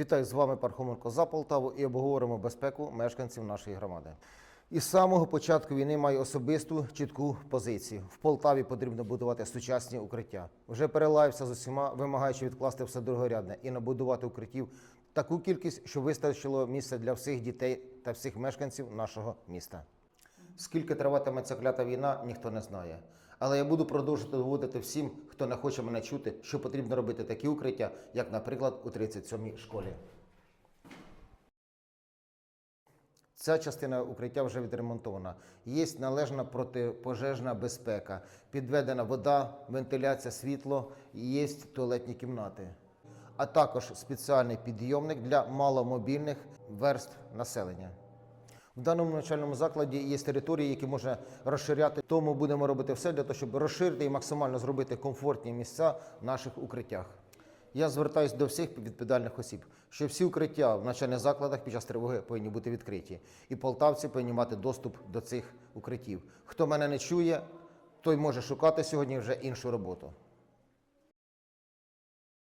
Вітаю з вами Пархоменко за Полтаву і обговоримо безпеку мешканців нашої громади. Із самого початку війни маю особисту чітку позицію. В Полтаві потрібно будувати сучасні укриття. Вже перелаявся з усіма, вимагаючи відкласти все другорядне і набудувати укриттів таку кількість, що вистачило місця для всіх дітей та всіх мешканців нашого міста. Скільки триватиме ця клята війна, ніхто не знає. Але я буду продовжувати доводити всім, хто не хоче мене чути, що потрібно робити такі укриття, як, наприклад, у 37-й школі. Ця частина укриття вже відремонтована. Є належна протипожежна безпека, підведена вода, вентиляція, світло, є туалетні кімнати, а також спеціальний підйомник для маломобільних верств населення. В даному навчальному закладі є території, які можна розширяти. Тому будемо робити все для того, щоб розширити і максимально зробити комфортні місця в наших укриттях. Я звертаюся до всіх відповідальних осіб, що всі укриття в навчальних закладах під час тривоги повинні бути відкриті, і полтавці повинні мати доступ до цих укриттів. Хто мене не чує, той може шукати сьогодні вже іншу роботу.